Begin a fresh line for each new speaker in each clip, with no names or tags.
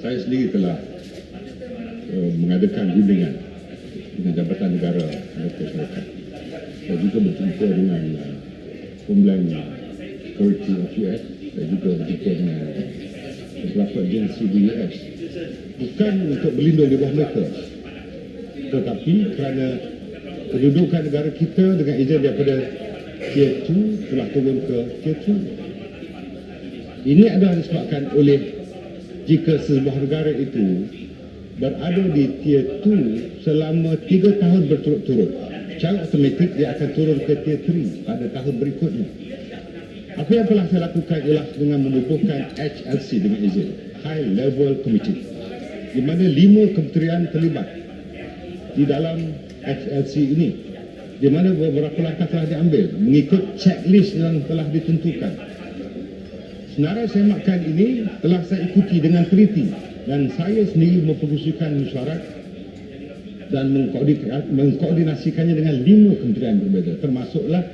saya sendiri telah uh, mengadakan rundingan dengan Jabatan Negara Amerika Syarikat. Saya juga berjumpa dengan uh, Homeland Security of US. Saya juga berjumpa dengan beberapa agensi di US. Bukan untuk berlindung di bawah mereka. Tetapi kerana kedudukan negara kita dengan ejen daripada Tier 2 telah turun ke Tier 3. Ini adalah disebabkan oleh jika sebuah negara itu berada di tier 2 selama 3 tahun berturut-turut secara automatik dia akan turun ke tier 3 pada tahun berikutnya. Apa yang telah saya lakukan ialah dengan menubuhkan HLC dengan izin High Level Committee di mana lima kementerian terlibat di dalam HLC ini di mana beberapa langkah telah diambil mengikut checklist yang telah ditentukan Senarai semakkan ini telah saya ikuti dengan teliti dan saya sendiri memperkusikan mesyuarat dan mengkoordinasikannya dengan lima kementerian berbeza termasuklah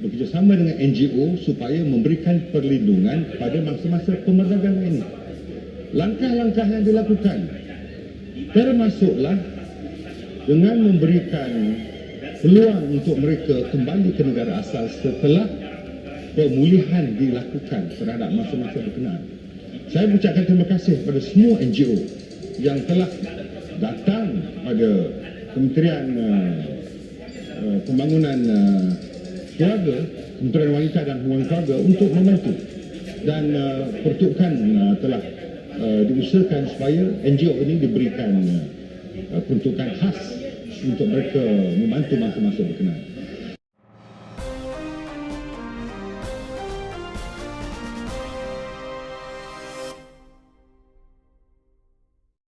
bekerjasama dengan NGO supaya memberikan perlindungan pada masa-masa pemerdagangan ini. Langkah-langkah yang dilakukan termasuklah dengan memberikan peluang untuk mereka kembali ke negara asal setelah pemulihan dilakukan terhadap masa-masa berkenaan. Saya mengucapkan terima kasih kepada semua NGO yang telah datang pada Kementerian uh, uh, Pembangunan uh, Keluarga, Kementerian Wanita dan Hubungan Keluarga untuk membantu dan uh, pertukan uh, telah uh, diusahakan supaya NGO ini diberikan uh, peruntukan khas untuk mereka membantu masa-masa berkenaan.